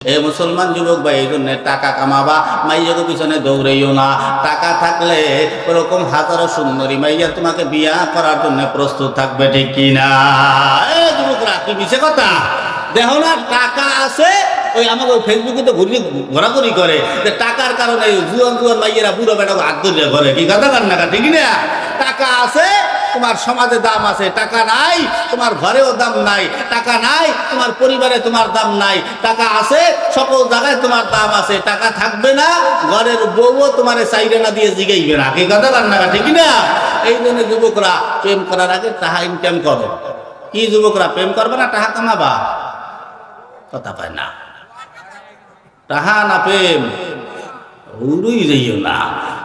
এ মুসলমান যুবক ভাই এই জন্য টাকা কামাবা মাইয়াকে পিছনে দৌড়াইও না। টাকা থাকলে ওরকম হাজারো সুন্দরী মাইয়া তোমাকে বিয়া করার জন্য প্রস্তুত থাকবে, ঠিক কিনা এ যুবকরা, কি মিছে কথা? দেখো না, টাকা আছে, ওই আমাকে ওই ফেসবুকে তো ঘুরি, ঘোরাঘুরি করে। যে টাকার কারণে জুয়ান জুয়ান মাইয়েরা বুড়ো বেটাকে হাত ধরিয়া করে কি কথা কার না ঠিক না? টাকা আছে তোমার সমাজে দাম আছে, টাকা নাই, তোমার ঘরেও দাম নাই, টাকা নাই, তোমার পরিবারে তোমার দাম নাই, টাকা আছে, সকল জায়গায় তোমার দাম আছে, টাকা থাকবে না, ঘরের বউও তোমার চাইরে না, দিয়ে জিগাইবে না। কি কথা কার না, ঠিক না? এই জন্য যুবকরা প্রেম করার আগে টাকা ইনকাম করো। কি যুবকরা, প্রেম করবে না, টাকা কামাবা? কথা পায় না। টাহা না প্রেম উড়ুই যাইও না।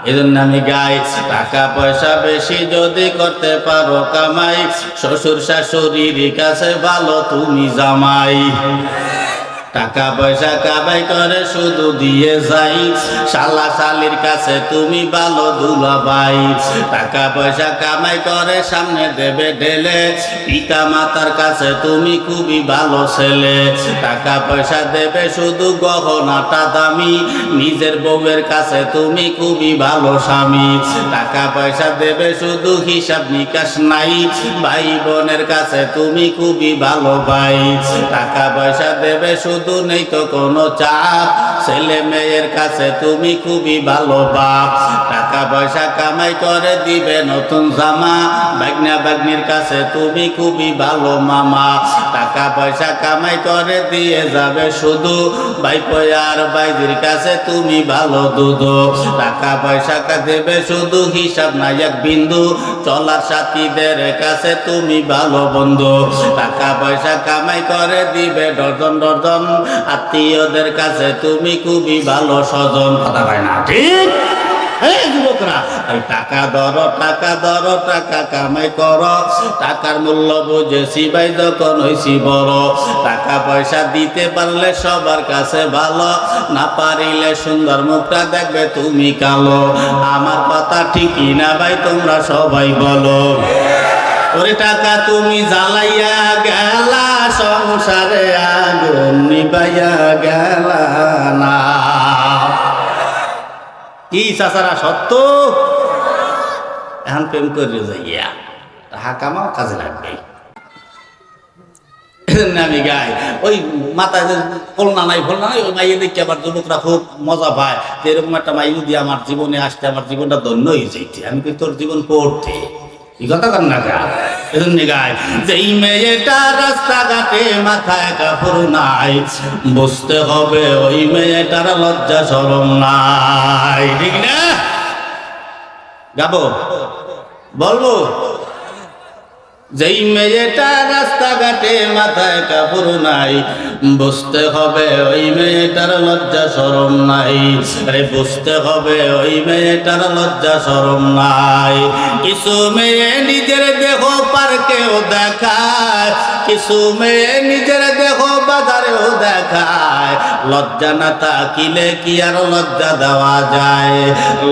এজন্য আমি গাই টাকা পয়সা বেশি যদি করতে পারো কামাই। শ্বশুর শাশুড়ির কাছে ভালো তুমি জামাই। টাকা পয়সা কামাই করে, শুধু দিয়ে যাই। শালা শালির কাছে তুমি ভালো দুলাভাই। টাকা পয়সা কামাই করে, সামনে দেবে ঢেলে। পিতা মাতার কাছে তুমি খুবই ভালো ছেলে। টাকা পয়সা দেবে, শুধু গহনাটা দামি। নিজের বউয়ের কাছে তুমি খুবই ভালো স্বামী। টাকা পয়সা দেবে, শুধু হিসাব নিকাশ নাই। ভাই বোনের কাছে তুমি খুবই ভালো ভাই। টাকা পয়সা দেবে, শুধু নেই তো কোনো চাপ। ছেলে মেয়ের কাছে তুমি খুবই ভালো বাপ। টাকা পয়সা কামাই করে দিবে নতুন জামা। বাগনা বাগনির কাছে তুমি খুবই ভালো মামা। টাকা পয়সা কামাই করে দিয়ে যাবে শুধু। ভাই পয়ার বাইজির কাছে তুমি ভালো দুধ। টাকা পয়সা দেবে শুধু হিসাব নাই এক বিন্দু। চলার সাথীদের কাছে তুমি ভালো বন্ধু। টাকা পয়সা কামাই করে দিবে ডজন ডজন। আত্মীয়দের কাছে তুমি খুবই ভালো স্বজন, কথা পায় না, ঠিক? টাকা টাকা টাকা কামাই কর, টাকার মূল্য যখন হয়েছি বড়, টাকা পয়সা দিতে পারলে সবার কাছে ভালো, না পারিলে সুন্দর মুখটা দেখবে তুমি কালো, আমার কথা ঠিকই না ভাই, তোমরা সবাই বলো। ওরে টাকা তুমি জ্বালাইয়া গেলা সংসারে আগুন নিবাইয়া গেলা না। কি চাচারা, সত্য? এখন প্রেম করে যাইয়া। টাকা কামাও কাজে লাগবে। আমি গাই। ওই মাথায় যে নাই ফলনা নাই, ওই মাইয়ে দেখি আবার যুবকরা খুব মজা পায় যে এরকম একটা মাই যদি আমার জীবনে আসতে, আমার জীবনটা ধন্য হয়ে যাইতে। আমি তোর জীবন পড়তে? এই কথা কর না গা? গাই যেই মেয়েটা রাস্তাঘাটে মাথায় কাপড় নাই, বুঝতে হবে ওই মেয়েটার লজ্জা সরম নাই। ঠিক না? গাবো বলব? যেই মেয়েটা রাস্তাঘাটে মাথায় কাপড় নাই বুঝতে হবে ওই মেয়েটার লজ্জা সরম নাই। আরে বুঝতে হবে ওই মেয়েটার লজ্জা সরম নাই। কিছু মেয়ে নিজের দেহ পার্কেও দেখায়, কিছু মেয়ে নিজের দেহ বাজারেও দেখায়। লজ্জা না থাকিলে কি আর লজ্জা দেওয়া যায়?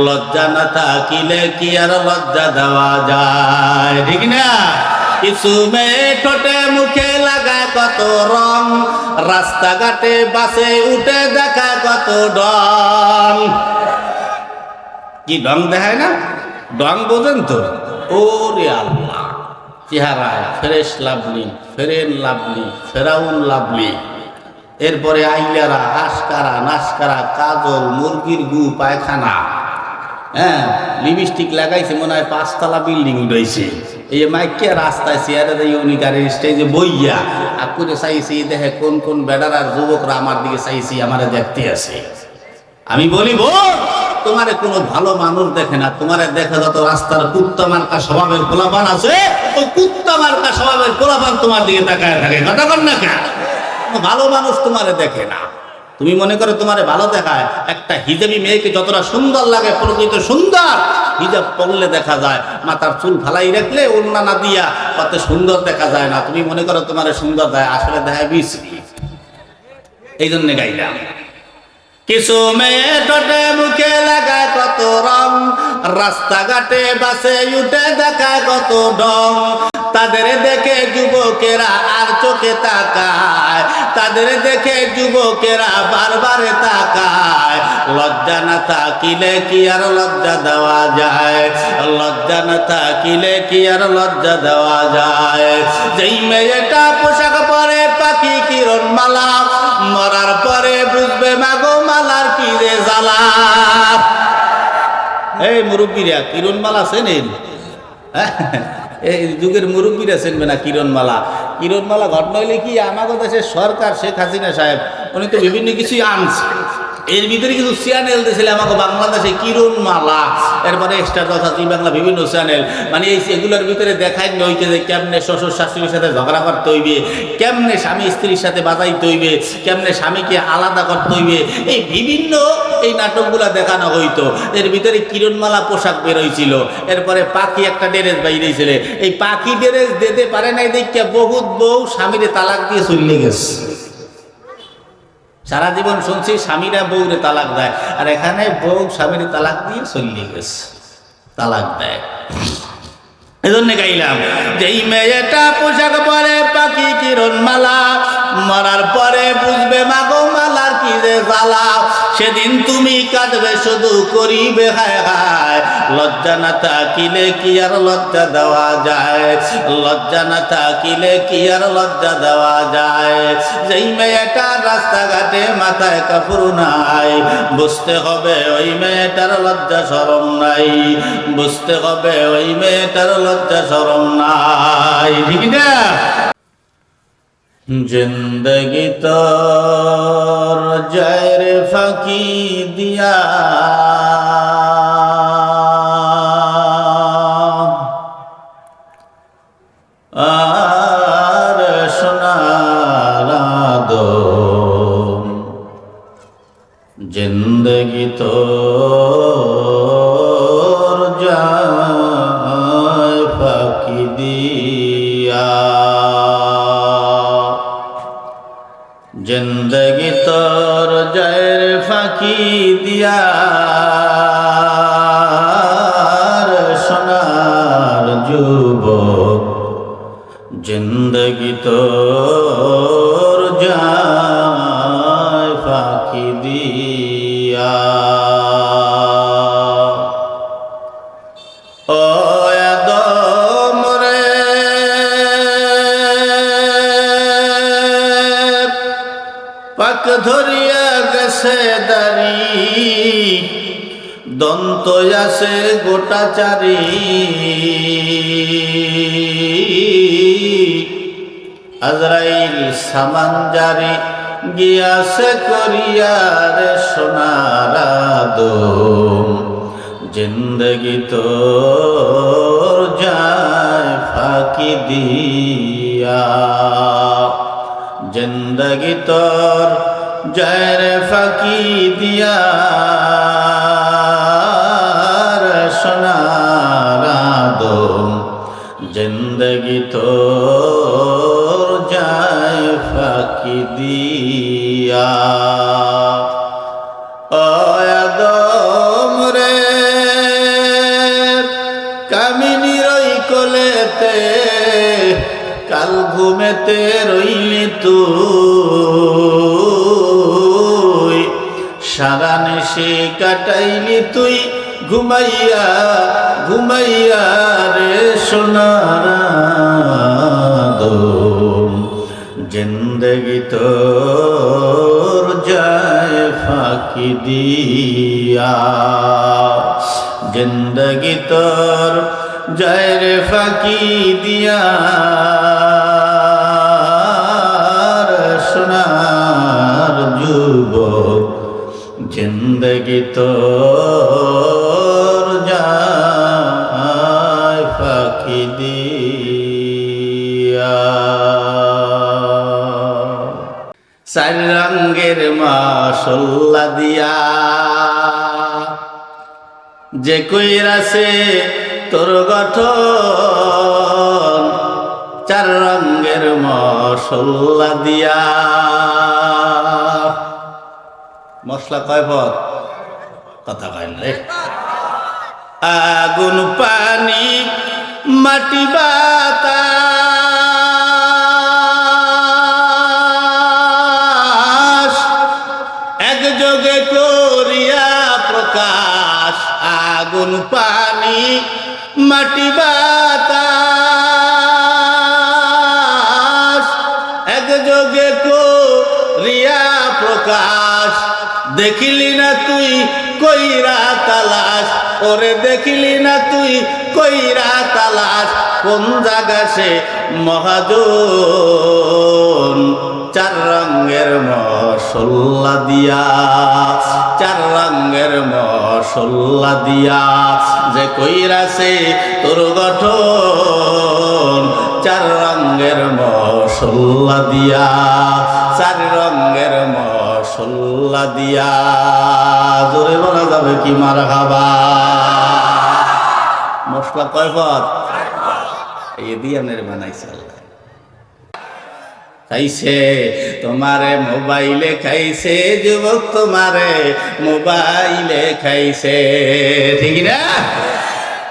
লজ্জা না থাকিলে কি আর লজ্জা দেওয়া যায়? ঠিক না? মেয়ে ঠোঁটে মুখে লাগায় কত রং, রাস্তাঘাটে বাসে উঠে দেখায় কত ডং। কি ডং দেখায় না? ডং বোঝেন তো? ওরে আল্লাহ, চেহারায় ফ্রেশ লাভলি ফেরেন লাভলি ফেরাউন লাভলি এরপরে আইলারা, আশকারা, নাশকারা, কাজল, মুরগির গু, পায়খানা হ্যাঁ লিপস্টিক লাগাইছে, মনে হয় পাঁচতলা বিল্ডিং উঠাইছে। এই মাইকে রাস্তায় চেয়ারে দিয়ে উনি গাড়ির স্টেজে বইয়া আকুরে চাইছি, দেখে কোন কোন বেড়ার আর যুবকরা আমার দিকে চাইছি, আমারে দেখতে আছে আমি বলি বোন তোমারে কোনো ভালো মানুষ দেখে না, তোমারে দেখে যত রাস্তার কুত্তা মার্কা স্বভাবের গোলাপান আছে, ওই কুত্তা মার্কা স্বভাবের গোলাপান তোমার দিকে তাকায় থাকে। কথা কর না কেন ভালো মানুষ তোমারে দেখে না। তুমি মনে করো তোমারে ভালো দেখায়, একটা হিজাবি মেয়েকে যতটা সুন্দর লাগে প্রকৃত সুন্দর, হিজাব পরলে দেখা যায়, মাথার চুল ফালাই রাখলে ওড়না না দিয়া কত সুন্দর দেখা যায় না। তুমি মনে করো তোমারে সুন্দর দেয় আসলে দেখায় বিশ্রী। এই জন্য গাইলাম। কিছু মেয়ে টোটে মুখে লাগায় কত রং, রাস্তাঘাটে বাসে উঠে দেখায় কত ডং। তাদের দেখে যুবকেরা আর চোখে তাকায়। তাদের দেখে যুবকেরা বারবারে তাকায়। লজ্জা না থাকিলে কি আর লজ্জা দেওয়া যায়? লজ্জা না থাকিলে কি আর লজ্জা দেওয়া যায়? যেই মেয়েটা পোশাক পরে পাখি কিরণ মালা মরার পরে বুঝবে মাগো মালার কি রে জ্বালা। এই মুরব্বীরা কিরণ মালা চেনেন? হ্যাঁ? এই যুগের মুরব্বীরা চেনবে না কিরণমালা। কিরণমালা ঘটনা হইলে কি আমাদের দেশের সরকার শেখ হাসিনা সাহেব, উনি তো বিভিন্ন কিছুই আনছে। এর ভিতরে কিছু চ্যানেল দিয়েছিল আমাকে বাংলাদেশে কিরণমালা, এরপরে এক্সট্রা কথা জি বাংলা বিভিন্ন চ্যানেল মানে এই এগুলোর ভিতরে দেখাই হইছে যে কেমনে শ্বশুর শাশুড়ির সাথে ঝগড়া করতে হইবে, কেমনে স্বামী স্ত্রীর সাথে বাজাইতে হইবে, কেমনে স্বামীকে আলাদা করতে হইবে, এই বিভিন্ন এই নাটকগুলো দেখানো হইতো। এর ভিতরে কিরণমালা পোশাক বেরোইছিল। এরপরে পাখি একটা ড্রেস বাইরেছিল এই পাখি ড্রেস দিতে পারে নাই দেখে বহুত বউ স্বামীরে তালাক দিয়ে চলে গেছে। সারা জীবন শুনছি স্বামীরা বউরে তালাক দেয়। আর এখানে বউ স্বামীর তালাক দিয়ে চলে গেছে। তালাক দেয়। এজন্য গাইলাম যে এই মেয়েটা পোশাক পরে পাখি কিরণ মালা মরার পরে বুঝবে মাগো রে জ্বালা সেদিন তুমি কাঁদবে, শুধু করিবে হায় হায়। লজ্জা না থাকিলে কি আর লজ্জা দেওয়া যায়? লজ্জা না থাকিলে কি আর লজ্জা দেওয়া যায়? যেই মেয়েটার রাস্তাঘাটে মাথায় কাপড় নাই, বুঝতে হবে ওই মেয়েটার লজ্জা সরম নাই। বুঝতে হবে ওই মেয়েটার লজ্জা সরম নাই। ঠিক না জিন্দগি তোর জয়ের ফাঁকি দিয়া দন্ত আছে গোটা চারি। আজরাইল সামান জারি গিয়াছে করিয়ার সোনার আদম। জিন্দগি তোর যায় ফাঁকি দিয়া। জিন্দগি তোর যায় রে ফাঁকি দিয়া। সোনার আদম জিন্দগি তোর যায় ফাঁকি দিয়া। ও আদম রে, কামিনী রই কোলেতে, কাল ঘুমেতে রইলি তুই। সারা নেশে কাটাইলি তুই ঘুমাইয়া ঘুমাইয়া রে সোনার জিন্দগি তোর যায় ফাঁকি দিয়া। জিন্দগি তোর যায় রে ফাঁকি দিয়া। সোনার যুবক জিন্দগি তোর চার রঙ্গের মাসল্লা দিয়া। যে কইরাছে তোর গঠন চার রঙ্গের মশলা দিয়া। মশলা কয় পদ? কথা কয় না রে। আগুন পানি, মাটি বাতাস আগুন পানি, মাটি বাতাস। একযোগে করিয়া প্রকাশ। দেখিলি না তুই কইরা তালাশ? ওরে দেখিলি না তুই কইরা তালাশ? কোন জায়গা সে মহাজন? চার রঙের মশল্লা দিয়া, চার রঙের মশল্লা দিয়া, যে কইরাছে তোর গঠন, চার রঙের মশল্লা দিয়া, চার রঙের মশল্লা দিয়া। জোরে বলা যাবে কি মার খাবা মশলা কয় পথ এই দিয়ানের বানাইছে আল্লাহ। খাইছে তোমারে মোবাইলে খাইছে, যুবক তোমারে মোবাইলে খাইছে। ঠিক না?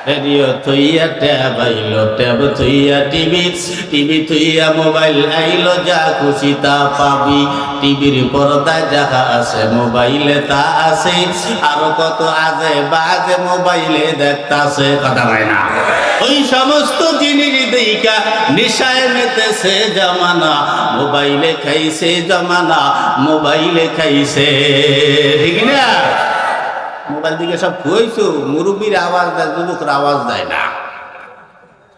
রেডিও থইয়া ট্যাব আইলো, ট্যাব থইয়া টিভি টিভি থইয়া মোবাইল আইলো, যা খুশি তা পাবি। টিভির পর্দায় যাহা আছে, মোবাইলে তা আছে। আরও কত আজে বাজে মোবাইলে দেখতাছে, কথা হয় না। ওই সমস্ত জিনিস দেখা নিশায় মেতেছে জামানা, মোবাইলে খাইছে জামানা, মোবাইলে খাইছে। ঠিক না? মোবাইল দিকে সব খুঁজছো, মুরব্বীর আওয়াজ দেয় যুবকের আওয়াজ দেয় না।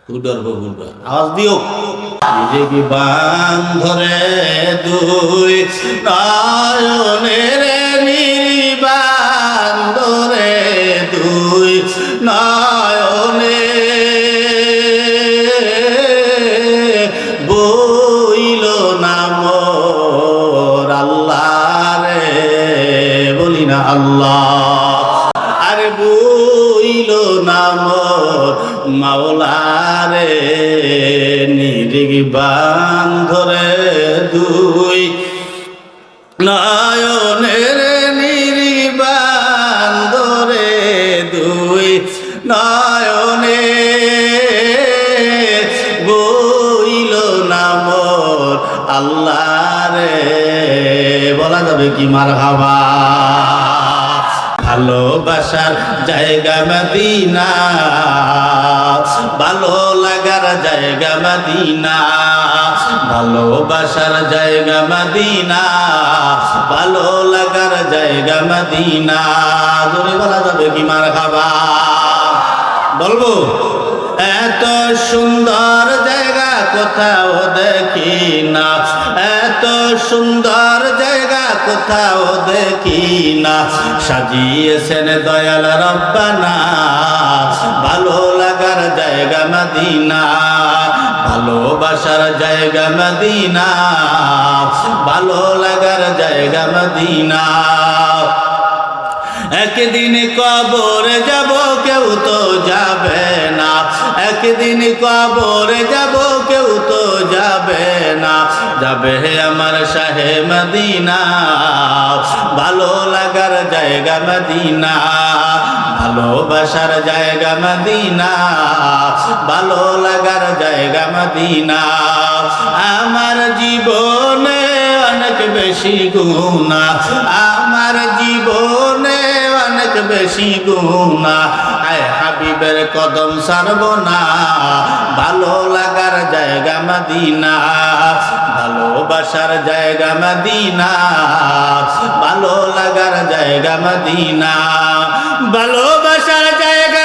হুডর হুডর আওয়াজ দিও। নিজেকে বান ধরে দুই নয়নের নির্বাণ ধরে দুই নয়নে আল্লাহ আরে বইল নাম মাওলারে নির্বাণ ধরে দুই নয়নের নির্বাণ ধরে দুই নয়নে বইল নাম আল্লাহ রে বলা যাবে কি মার হাবা ভালোবাসার জায়গা মদিনা। ভালো লাগার জায়গা মদিনা। ভালোবাসার জায়গা মদিনা। ভালো লাগার জায়গা মদিনা। জোরে বলা যাবে কি মার খাবা বলব, এত সুন্দর জায়গা কোথাও দেখি না। এত সুন্দর কোথাও দেখি না সাজিয়েছেন দয়াল রব্বানা। ভালো লাগার জায়গা মাদিনা, ভালোবাসার জায়গা মদিনা, ভালো লাগার জায়গা মদিনা। একদিন কবরে যাব, কেউ তো যাবে না। একদিন কবরে যাব, কেউ তো যাবে না, যাবে আমার শাহে মদিনা। ভালো লাগার জায়গা মদিনা, ভালোবাসার জায়গা মদিনা, ভালো লাগার জায়গা মদিনা। আমার জীবনে অনেক বেশি গুণা আমার জীবনে অনেক বেশি গুণা। আয় হাবিবের কদম সারব না ভালো লাগার জায়গা মাদিনা। ভালোবাসার জায়গা মাদিনা। ভালো লাগার জায়গা মাদিনা। ভালোবাসার জায়গা